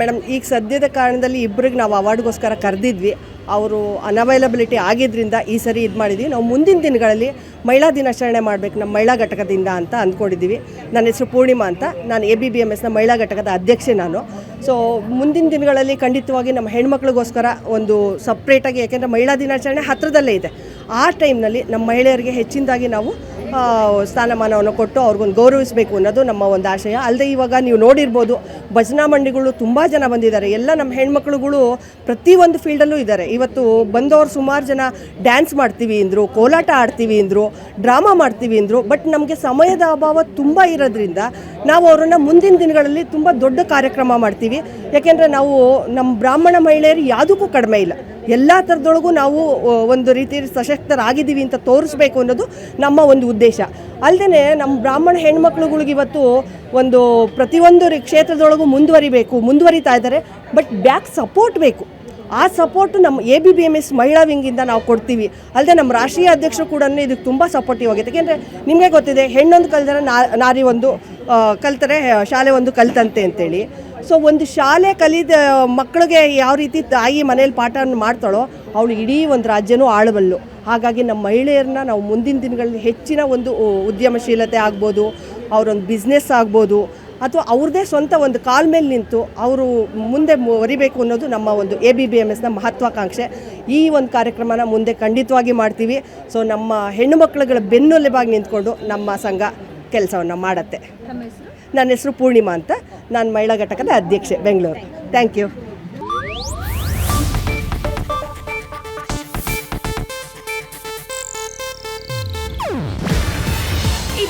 Madam, ಈಗ ಸದ್ಯದ ಕಾರಣದಲ್ಲಿ ಇಬ್ಬರಿಗೆ ನಾವು ಅವಾರ್ಡ್ಗೋಸ್ಕರ ಕರೆದಿದ್ವಿ. ಅವರು ಅನವೈಲಬಿಲಿಟಿ ಆಗಿದ್ದರಿಂದ ಈ ಸರಿ ಇದು ಮಾಡಿದ್ವಿ. ನಾವು ಮುಂದಿನ ದಿನಗಳಲ್ಲಿ ಮಹಿಳಾ ದಿನಾಚರಣೆ ಮಾಡಬೇಕು, ನಮ್ಮ ಮಹಿಳಾ ಘಟಕದಿಂದ ಅಂತ ಅಂದ್ಕೊಂಡಿದ್ದೀವಿ. ನನ್ನ ಹೆಸರು ಪೂರ್ಣಿಮಾ ಅಂತ. ನಾನು ಎ ಬಿ ಬಿ ಎಂ ಎಸ್ನ ಮಹಿಳಾ ಘಟಕದ ಅಧ್ಯಕ್ಷೆ ನಾನು. ಸೊ ಮುಂದಿನ ದಿನಗಳಲ್ಲಿ ಖಂಡಿತವಾಗಿ ನಮ್ಮ ಹೆಣ್ಮಕ್ಳಿಗೋಸ್ಕರ ಒಂದು ಸಪ್ರೇಟಾಗಿ ಯಾಕೆಂದರೆ ಮಹಿಳಾ ದಿನಾಚರಣೆ ಹತ್ತಿರದಲ್ಲೇ ಇದೆ. ಆ ಟೈಮ್ನಲ್ಲಿ ನಮ್ಮ ಮಹಿಳೆಯರಿಗೆ ಹೆಚ್ಚಿನದಾಗಿ ನಾವು ಸ್ಥಾನಮಾನವನ್ನು ಕೊಟ್ಟು ಅವ್ರಿಗೊಂದು ಗೌರವಿಸಬೇಕು ಅನ್ನೋದು ನಮ್ಮ ಒಂದು ಆಶಯ. ಅಲ್ಲದೆ ಇವಾಗ ನೀವು ನೋಡಿರ್ಬೋದು ಭಜನಾ ಮಂಡಿಗಳು ತುಂಬ ಜನ ಬಂದಿದ್ದಾರೆ. ಎಲ್ಲ ನಮ್ಮ ಹೆಣ್ಮಕ್ಳುಗಳು ಪ್ರತಿಯೊಂದು ಫೀಲ್ಡಲ್ಲೂ ಇದ್ದಾರೆ. ಇವತ್ತು ಬಂದವರು ಸುಮಾರು ಜನ ಡ್ಯಾನ್ಸ್ ಮಾಡ್ತೀವಿ ಅಂದರು, ಕೋಲಾಟ ಆಡ್ತೀವಿ ಅಂದರು, ಡ್ರಾಮಾ ಮಾಡ್ತೀವಿ ಅಂದರು. ಬಟ್ ನಮಗೆ ಸಮಯದ ಅಭಾವ ತುಂಬ ಇರೋದ್ರಿಂದ ನಾವು ಅವರನ್ನು ಮುಂದಿನ ದಿನಗಳಲ್ಲಿ ತುಂಬ ದೊಡ್ಡ ಕಾರ್ಯಕ್ರಮ ಮಾಡ್ತೀವಿ. ಯಾಕೆಂದರೆ ನಾವು ನಮ್ಮ ಬ್ರಾಹ್ಮಣ ಮಹಿಳೆಯರು ಯಾವುದಕ್ಕೂ ಕಡಿಮೆ ಇಲ್ಲ. ಎಲ್ಲ ಥರದೊಳಗೂ ನಾವು ಒಂದು ರೀತಿ ಸಶಕ್ತರಾಗಿದ್ದೀವಿ ಅಂತ ತೋರಿಸ್ಬೇಕು ಅನ್ನೋದು ನಮ್ಮ ಒಂದು ಉದ್ದೇಶ. ಅಲ್ಲದೆ ನಮ್ಮ ಬ್ರಾಹ್ಮಣ ಹೆಣ್ಮಕ್ಳುಗಳಿಗೆ ಇವತ್ತು ಒಂದು ಪ್ರತಿಯೊಂದು ಕ್ಷೇತ್ರದೊಳಗೂ ಮುಂದುವರಿಬೇಕು, ಮುಂದುವರಿತಾ ಇದ್ದಾರೆ. ಬಟ್ ಬ್ಯಾಕ್ ಸಪೋರ್ಟ್ ಬೇಕು. ಆ ಸಪೋರ್ಟ್ ನಮ್ಮ A B B M S ಮಹಿಳಾ ವಿಂಗಿಂದ ನಾವು ಕೊಡ್ತೀವಿ. ಅಲ್ಲದೆ ನಮ್ಮ ರಾಷ್ಟ್ರೀಯ ಅಧ್ಯಕ್ಷರು ಕೂಡ ಇದಕ್ಕೆ ತುಂಬ ಸಪೋರ್ಟಿವ್ ಆಗಿದೆ ಯಾಕೆಂದರೆ ನಿಮಗೆ ಗೊತ್ತಿದೆ, ಹೆಣ್ಣೊಂದು ಕಲ್ತಾರೆ ನಾರಿ ಒಂದು ಕಲಿತರೆ ಶಾಲೆ ಒಂದು ಕಲಿತಂತೆ ಅಂತೇಳಿ. ಸೊ ಒಂದು ಶಾಲೆ ಕಲಿದ ಮಕ್ಕಳಿಗೆ ಯಾವ ರೀತಿ ತಾಯಿ ಮನೇಲಿ ಪಾಠ ಮಾಡ್ತಾಳೋ, ಅವಳು ಇಡೀ ಒಂದು ರಾಜ್ಯನೂ ಆಳಬಲ್ಲು ಹಾಗಾಗಿ ನಮ್ಮ ಮಹಿಳೆಯರನ್ನ ನಾವು ಮುಂದಿನ ದಿನಗಳಲ್ಲಿ ಹೆಚ್ಚಿನ ಒಂದು ಉದ್ಯಮಶೀಲತೆ ಆಗ್ಬೋದು, ಅವರೊಂದು ಬಿಸ್ನೆಸ್ ಆಗ್ಬೋದು ಅಥವಾ ಅವ್ರದ್ದೇ ಸ್ವಂತ ಒಂದು ಕಾಲ್ ಮೇಲೆ ನಿಂತು ಅವರು ಮುಂದೆ ಬರಿಬೇಕು ಅನ್ನೋದು ನಮ್ಮ ಒಂದು ಎ ಬಿ ಬಿ ಎಂ ಎಸ್ನ ಮಹತ್ವಾಕಾಂಕ್ಷೆ. ಈ ಒಂದು ಕಾರ್ಯಕ್ರಮನ ಮುಂದೆ ಖಂಡಿತವಾಗಿ ಮಾಡ್ತೀವಿ. ಸೊ ನಮ್ಮ ಹೆಣ್ಣು ಮಕ್ಕಳುಗಳ ಬೆನ್ನೊಲೆಬಾಗಿ ನಿಂತ್ಕೊಂಡು ನಮ್ಮ ಸಂಘ ಕೆಲಸವನ್ನು ಮಾಡುತ್ತೆ. ನನ್ನ ಹೆಸರು ಪೂರ್ಣಿಮಾ ಅಂತ. ನಾನು ಮಹಿಳಾ ಘಟಕದ ಅಧ್ಯಕ್ಷೆ ಬೆಂಗಳೂರು. Thank you